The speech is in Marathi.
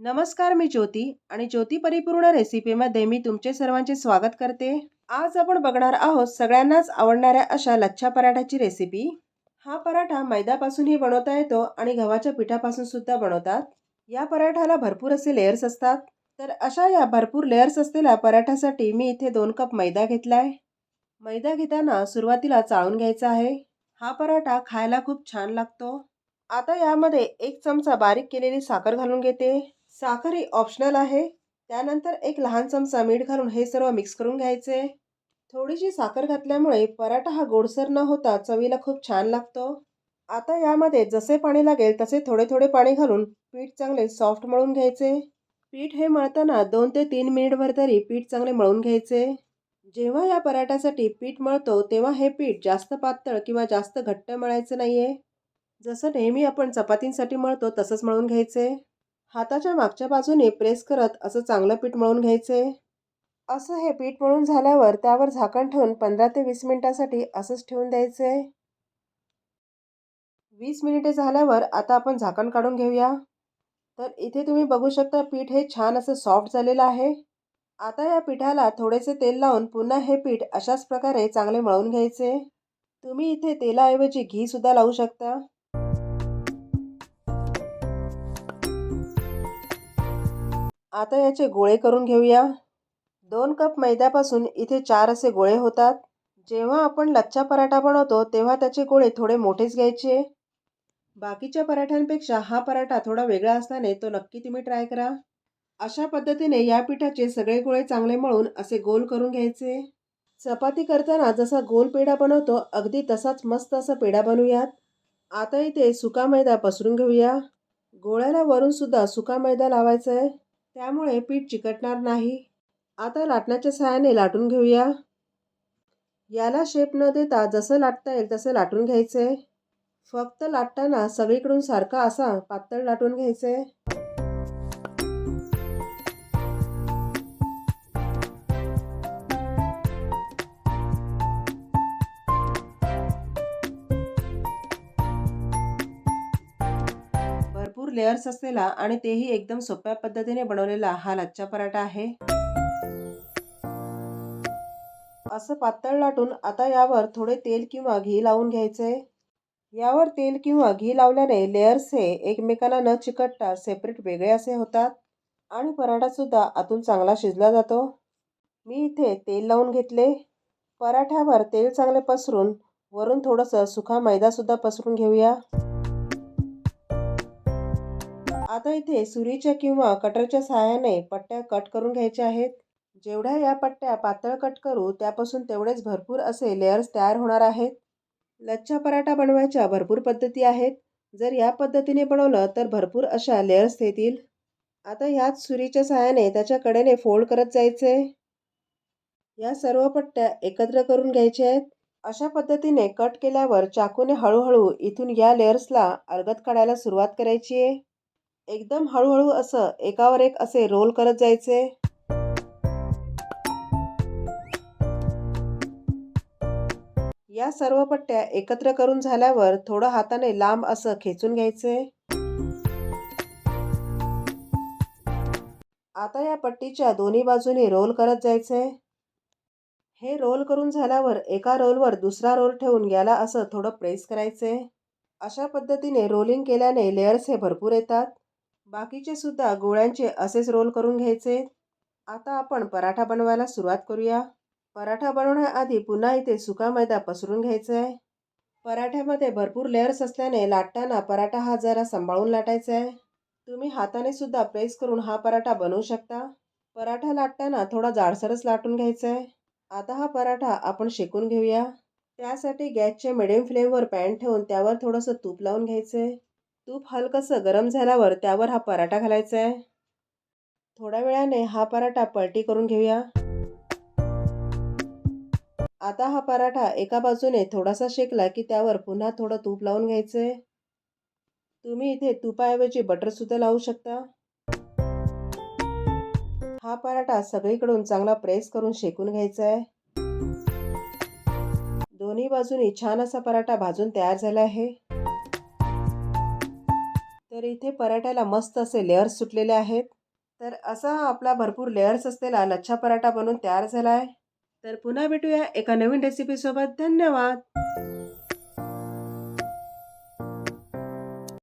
नमस्कार मी ज्योती आणि ज्योती परिपूर्ण रेसिपीमध्ये मी तुमचे सर्वांचे स्वागत करते. आज आपण बघणार आहोत सगळ्यांनाच आवडणाऱ्या अशा लच्छा पराठाची रेसिपी हा पराठा मैद्यापासूनही बनवता येतो आणि गव्हाच्या पिठापासून सुद्धा बनवतात. या पराठाला भरपूर असे लेयर्स असतात. तर अशा या भरपूर लेयर्स असलेल्या पराठ्यासाठी मी इथे दोन कप मैदा घेतला आहे मैदा घेताना सुरुवातीला चाळून घ्यायचा आहे. हा पराठा खायला खूप छान लागतो. आता यामध्ये एक चमचा बारीक केलेली साखर घालून घेते. साखर ही ऑप्शनल आहे. त्यानंतर एक लहान चमचा मीठ घालून हे सर्व मिक्स करून घ्यायचे. थोडीशी साखर घातल्यामुळे पराठा हा गोडसर न होता चवीला खूप छान लागतो. आता यामध्ये जसे पाणी लागेल तसे थोडे थोडे पाणी घालून पीठ चांगले सॉफ्ट मळून घ्यायचे. पीठ हे मळताना दोन ते तीन मिनिटभर तरी पीठ चांगले मळून घ्यायचे. जेव्हा या पराठ्यासाठी पीठ मळतो तेव्हा हे पीठ जास्त पातळ किंवा जास्त घट्ट मळायचं नाही आहे जसं नेहमी आपण चपातींसाठी मळतो तसंच मळून घ्यायचे. हाताच्या मागच्या बाजूने प्रेस करत असं चांगलं पीठ मळून घ्यायचे. असं हे पीठ मळून झाल्यावर त्यावर झाकण ठेवून पंधरा ते वीस मिनिटासाठी असंच ठेवून द्यायचे. वीस मिनिटे झाल्यावर आता आपण झाकण काढून घेऊया. तर इथे तुम्ही बघू शकता पीठ हे छान असं सॉफ्ट झालेलं आहे. आता या पिठाला थोडेसे तेल लावून पुन्हा हे पीठ अशाच प्रकारे चांगले मळून घ्यायचे. तुम्ही इथे तेलाऐवजी घीसुद्धा लावू शकता. आता याचे गोळे करून घेऊया. दोन कप मैद्यापासून इथे चार असे गोळे होतात. जेव्हा आपण लच्छा पराठा बनवतो तेव्हा त्याचे गोळे थोडे मोठेच घ्यायचे. बाकीच्या पराठ्यांपेक्षा हा पराठा थोडा वेगळा असल्याने तो नक्की तुम्ही ट्राय करा. अशा पद्धतीने या पिठाचे सगळे गोळे चांगले मळून असे गोल करून घ्यायचे. चपाती करताना जसा गोल पेढा बनवतो अगदी तसाच मस्त असा पेढा बनवूयात. आता इथे सुका मैदा पसरून घेऊया. गोळ्याला वरून सुद्धा सुका मैदा लावायचा आहे त्यामुळे पीठ चिकटणार नाही. आता लाटण्याच्या सहाय्याने लाटून घेऊया. याला शेप न देता जसं लाटता येईल तसं लाटून घ्यायचं. फक्त लाटताना सगळीकडून सारखा असा पातळ लाटून घ्यायचं. भरपूर लेअर्स असलेला आणि तेही एकदम सोप्या पद्धतीने बनवलेला हा लच्छा पराठा आहे. असं पातळ लाटून आता यावर थोडे तेल किंवा घी लावून घ्यायचे. यावर तेल किंवा घी लावल्याने लेअर्स हे एकमेकाला न चिकटता सेपरेट वेगळे असे होतात आणि पराठासुद्धा आतून चांगला शिजला जातो. मी इथे तेल लावून घेतले. पराठ्यावर तेल चांगले पसरून वरून थोडंसं सुका मैदासुद्धा पसरून घेऊया. आता इथे सुरीच्या किंवा कटरच्या सहाय्याने पट्ट्या कट करून घ्यायच्या आहेत. जेवढ्या या पट्ट्या पातळ कट करू त्यापासून तेवढेच भरपूर असे लेअर्स तयार होणार आहेत. लच्छा पराठा बनवायच्या भरपूर पद्धती आहेत. जर या पद्धतीने बनवलं तर भरपूर अशा लेअर्स येतील. आता ह्याच सुरीच्या सहाय्याने त्याच्या कडेने फोल्ड करत जायचे. या सर्व पट्ट्या एकत्र करून घ्यायच्या आहेत. अशा पद्धतीने कट केल्यावर चाकूने हळूहळू इथून या लेअर्सला अलगद काढायला सुरुवात करायची आहे. एकदम हळूहळू असं एकावर एक असे रोल करत जायचे. या सर्व पट्ट्या एकत्र करून झाल्यावर थोडं हाताने लांब असं खेचून घ्यायचे. आता या पट्टीच्या दोन्ही बाजूने रोल करत जायचे. हे रोल करून झाल्यावर एका रोलवर दुसरा रोल ठेवून याला असं थोडं प्रेस करायचे. अशा पद्धतीने रोलिंग केल्याने लेअर्स हे भरपूर येतात. बाकीचे सुद्धा गोळ्यांचे असेच रोल करून घ्यायचे. आता आपण पराठा बनवायला सुरुवात करूया. पराठा बनवण्याआधी पुन्हा इथे सुका मैदा पसरून घ्यायचा आहे. पराठ्यामध्ये भरपूर लेअर्स असल्याने लाटताना पराठा हा जरा सांभाळून लाटायचा आहे. तुम्ही हाताने सुद्धा प्रेस करून हा पराठा बनवू शकता. पराठा लाटताना थोडा जाडसरच लाटून घ्यायचा आहे. आता हा पराठा आपण शेकून घेऊया. त्यासाठी गॅसचे मिडियम फ्लेमवर पॅन ठेवून त्यावर थोडंसं तूप लावून घ्यायचं. आहे तूप हलकंसं गरम झाल्यावर त्यावर हा पराठा घालायचा आहे थोड्या वेळाने हा पराठा पलटी करून घेऊया. आता हा पराठा एका बाजूने थोडासा शेकला की त्यावर पुन्हा थोडं तूप लावून घ्यायचं तुम्ही इथे तुपाऐवजी बटरसुद्धा लावू शकता. हा पराठा सगळीकडून चांगला प्रेस करून शेकून घ्यायचा आहे दोन्ही बाजूनी छान असा पराठा भाजून तयार झाला आहे. तर इथे पराठ्याला मस्त असे लेअर्स सुटलेले आहेत. तर असा हा आपला भरपूर लेअर्स असलेला लच्छा पराठा बनून तयार झाला आहे तर पुन्हा भेटूया एका नवीन रेसिपीसोबत धन्यवाद!